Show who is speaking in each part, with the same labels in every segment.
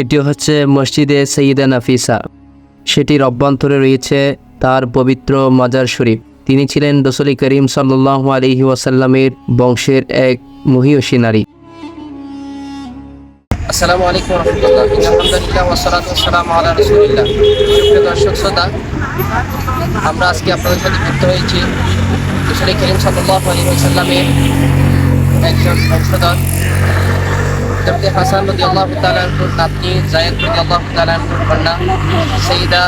Speaker 1: এটি হচ্ছে মসজিদে সঈদা নাফিসা। সেটির অভ্যন্তরে রয়েছে তার পবিত্র মাজার শরীফ। তিনি ছিলেন রসুল করিম সাল্লাহ আলহি ওয়াসাল্লামের বংশের এক মহিয়সী নারী। আসসালামু আলাইকুম রহমতুল্লাহ। আলহামদুলিল্লাহ ওয়াসালাতু ওয়াসসালামু আলা রাসূলিল্লাহ। সুপ্রিয় দর্শক, শ্রোতা, আমরা আজকে আপনাদের সাথে যুক্ত হয়েছি রসুল করিম সাল্লাহ আলহি ওয়াসাল্লামের একজন বংশধর হজরতে হাসান রদি আল্লাহ তালাহুর নাতনি, জায়দ রদি আল্লাহ তালাহুর কন্যা, সঈদা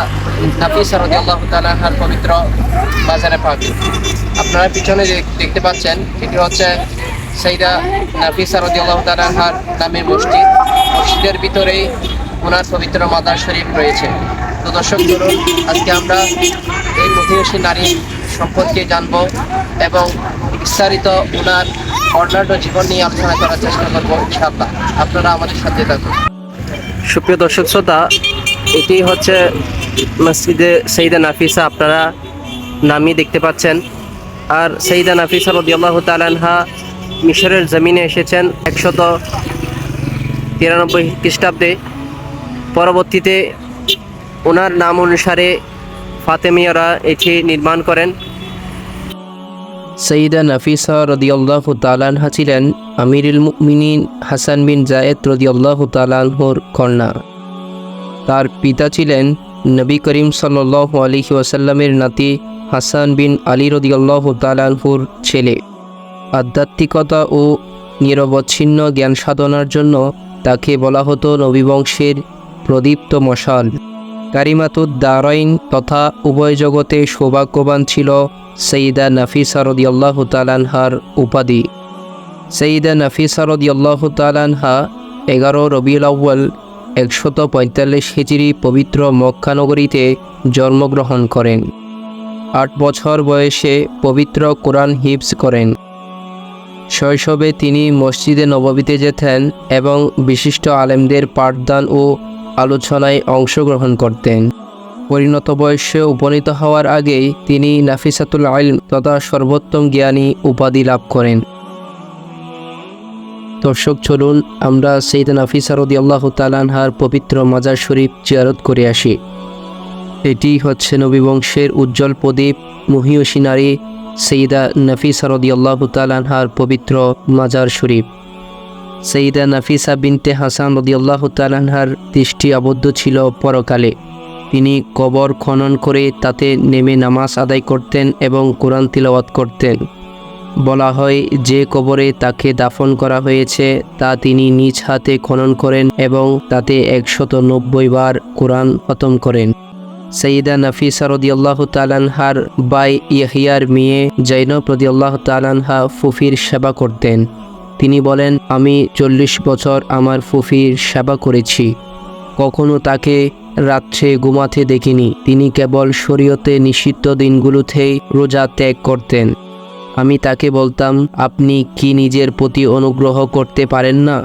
Speaker 1: নাফিসা রদি আল্লাহ তালাহার পবিত্র বাজারে পাক আপনারা পিছনে দেখতে পাচ্ছেন, এটি হচ্ছে সঈদা নাফিসা রদি আল্লাহ তালাহার নামের মসজিদ। মসজিদের ভিতরেই ওনার পবিত্র মাদার শরীফ রয়েছে। তো দর্শক আজকে আমরা এই মহিষী নারী সম্পর্কে জানব এবং বিস্তারিত ওনার অর্ণাঢ্য জীবন নিয়ে আলোচনা করার চেষ্টা করব, ইনশাআল্লাহ। আপনারা আমাদের সাথে থাকুন। সুপ্রিয় দর্শক শ্রোতা, এটি হচ্ছে মসজিদে সঈদা নাফিসা, আপনারা নামই দেখতে পাচ্ছেন। আর সঈদা নাফিসা রদিয়াল্লাহ তালানহা মিশরের জমিনে এসেছেন একশত তিরানব্বই খ্রিস্টাব্দে। পরবর্তীতে ওনার নাম অনুসারে ফাতেমিয়ারা এটি নির্মাণ করেন। সঈদা নাফিসা রদিয়াল্লাহ তালানহা ছিলেন আমিরুল মুমিনিন হাসান বিন জায়েদ রদিয়াল্লাহ তালানহর কন্যা। তার পিতা ছিলেন নবী করিম সাল্লাহ আলহি ওয়াসাল্লামের নাতি হাসান বিন আলী রদিয়াল্লাহ তালানহুর ছেলে। আধ্যাত্মিকতা ও নিরবচ্ছিন্ন জ্ঞান সাধনার জন্য তাকে বলা হতো নবীবংশের প্রদীপ্ত মশাল। কারিমাতুদ দারাইন তথা উভয় জগতে সৌভাগ্যবান ছিল সঈদা নাফিসা রদিয়াল্লাহ তালানহার উপাধি। সঈদা নাফিসা রদিয়াল্লাহ তালানহা এগারো রবিউল আউ্য়াল একশত পঁয়তাল্লিশ হিজড়ি পবিত্র মক্কানগরীতে জন্মগ্রহণ করেন। আট বছর বয়সে পবিত্র কোরআন হিপস করেন। শৈশবে তিনি মসজিদে নববীতে যেতেন এবং বিশিষ্ট আলেমদের পাঠদান ও আলোচনায় অংশগ্রহণ করতেন। পরিণত বয়সে উপনীত হওয়ার আগেই তিনি নাফিসাতুল আইল তথা সর্বোত্তম জ্ঞানী উপাধি লাভ করেন। দর্শক, চলুন আমরা সৈদ নাফিসা রদি আল্লাহ তালানহার পবিত্র মাজার শরীফ জিয়ারত করে আসি। এটি হচ্ছে নবীবংশের উজ্জ্বল প্রদীপ, মহিয়সী নারী সঈদা নাফিসা রদি আল্লাহ তালানহার পবিত্র মাজার শরীফ। সঈদা নাফিসা বিনতে হাসান রদি আল্লাহ তালানহার দৃষ্টি আবদ্ধ ছিল পরকালে। তিনি কবর খনন করে তাতে নেমে নামাজ আদায় করতেন এবং কোরআন তিলাওয়াত করতেন। বলা হয়, যে কবরে তাকে দাফন করা হয়েছে, তা তিনি নিজ হাতে খনন করেন এবং তাতে একশত নব্বই বার কোরআন খতম করেন। সঈদা নাফিসা রদিয়াল্লাহ তালানহার বাই ইয়াহিয়ার মেয়ে জৈনব রদিয়াল্লাহ তালানহা ফুফির সেবা করতেন। তিনি বলেন, আমি চল্লিশ বছর আমার ফুফির সেবা করেছি। কখনো তাকে রাত্রে ঘুমাতে দেখিনি। তিনি কেবল শরীয়তে নিষিদ্ধ দিনগুলোতেই রোজা ত্যাগ করতেন। আমি তাকে বলতাম, আপনি কি নিজের প্রতি অনুগ্রহ করতে পারেন না?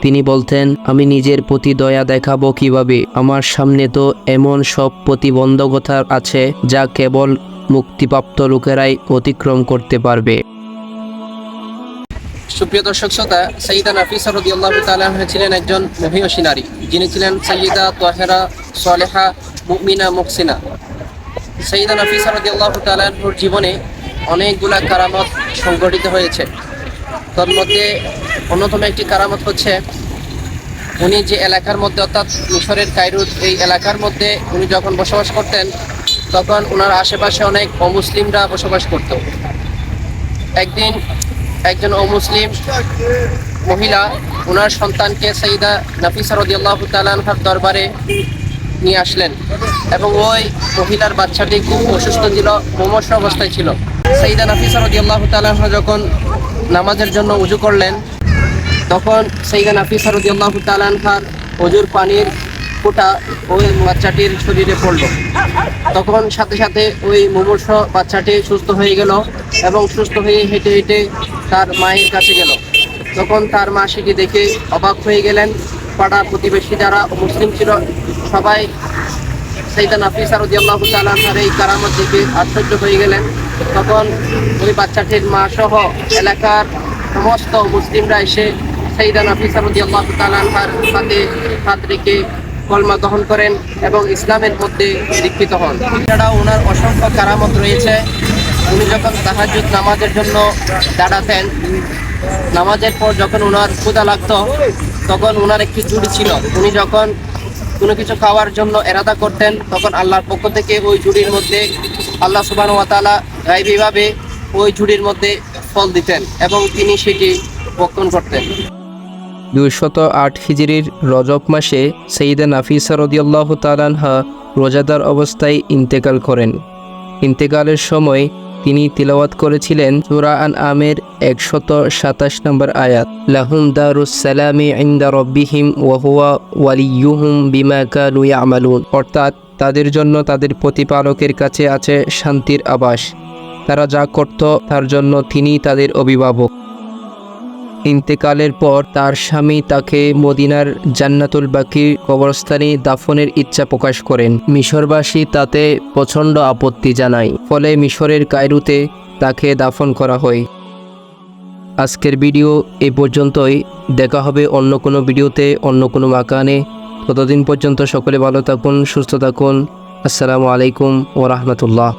Speaker 1: তিনি বলতেন, আমি নিজের প্রতি দয়া দেখাবো কীভাবে? আমার সামনে তো এমন সব প্রতিবন্ধকতা আছে যা কেবল মুক্তিপ্রাপ্ত লোকেরাই অতিক্রম করতে পারবে। সুপ্রিয় দর্শক শ্রোতা সঈদা নাফিসা রদিয়াল্লাহ তালাহ ছিলেন একজন মহিয়সী নারী। যিনি ছিলেন সঈদা তোহেরা সলেহা মুমিনা মুকসিনা সঈদা নাফিসা রদিয়াল্লাহ তালাহুর জীবনে অনেকগুলা কারামত সংগঠিত হয়েছে। তার মধ্যে অন্যতম একটি কারামত হচ্ছে, উনি যে এলাকার মধ্যে, অর্থাৎ মিশরের কায়রুত এই এলাকার মধ্যে উনি যখন বসবাস করতেন, তখন ওনার আশেপাশে অনেক অমুসলিমরা বসবাস করত। একদিন একজন অমুসলিম মহিলা ওনার সন্তানকে সঈদা নাফিসা রদিয়াল্লাহ তালানহার দরবারে নিয়ে আসলেন এবং ওই মহিলার বাচ্চাটি খুব অসুস্থ ছিল, মুমর্ষ অবস্থায় ছিল। সঈদা নাফিসা রদিয়াল্লাহ তালানহা যখন নামাজের জন্য উজু করলেন, তখন সঈদা নাফিসা রদিয়াল্লাহ তালানহার অজুর পানির ফোঁটা ওই বাচ্চাটির শরীরে পড়ল। তখন সাথে সাথে ওই মুমূর্ষ বাচ্চাটি সুস্থ হয়ে গেল এবং সুস্থ হয়ে হেঁটে হেঁটে তার মায়ের কাছে গেল। তখন তার মা সেটি দেখে অবাক হয়ে গেলেন পাড়া প্রতিবেশী যারা মুসলিম ছিল, সবাই সেইদা নাফিসা আল্লাহ তালাহার এই কারামত দেখে আশ্চর্য হয়ে গেলেন। তখন ওই বাচ্চাটির মা সহ এলাকার সমস্ত মুসলিমরা এসে সঈদা নাফিসা রাদিয়াল্লাহু তাআলা আনহার সাথে হাত রেখে কলমা গ্রহণ করেন এবং ইসলামের মধ্যে দীক্ষিত হন। এছাড়াও ওনার অসংখ্য কারামত রয়েছে। উনি যখন তাহাজ্জুদ নামাজের জন্য দাঁড়াতেন নামাজের পর যখন ওনার ক্ষুদা লাগতো, তখন ওনার একটি জুড়ি ছিল। উনি যখন কোনো কিছু খাওয়ার জন্য এরাদা করতেন, তখন আল্লাহর পক্ষ থেকে ওই জুড়ির মধ্যে আল্লাহ সুবাহ ওয়াতালা গাইবীভাবে ওই জুড়ির মধ্যে ফল দিতেন এবং তিনি সেটি ভক্ষণ করতেন। দুইশত আট হিজরির রজব মাসে সঈদা নাফিসা রদিয়াল্লাহ তালানহা রোজাদার অবস্থায় ইন্তেকাল করেন। ইন্তেকালের সময় তিনি তিলাওয়াত করেছিলেন সুরা আন আমের একশত সাতাশ নম্বর আয়াত। লাহুম দারুসালামি ইন্দা রব্বিহিম ওয়াহুয়া ওয়ালিয়ুহুম বিমা কানু আমালুন অর্থাৎ তাদের জন্য তাদের প্রতিপালকের কাছে আছে শান্তির আবাস। তারা যা করত তার জন্য তিনি তাদের অভিভাবক। ইন্তেকালের পর তার স্বামী তাকে মদিনার জান্নাতুল বাকির কবরস্থানে দাফনের ইচ্ছা প্রকাশ করেন। মিশরবাসী তাতে প্রচণ্ড আপত্তি জানায়, ফলে মিশরের কায়রুতে তাকে দাফন করা হয়। আজকের ভিডিও এ পর্যন্তই। দেখা হবে অন্য কোনো ভিডিওতে, অন্য কোনো মাকানে। ততদিন পর্যন্ত সকলে ভালো থাকুন, সুস্থ থাকুন। আসসালামু আলাইকুম ও রহমতুল্লাহ।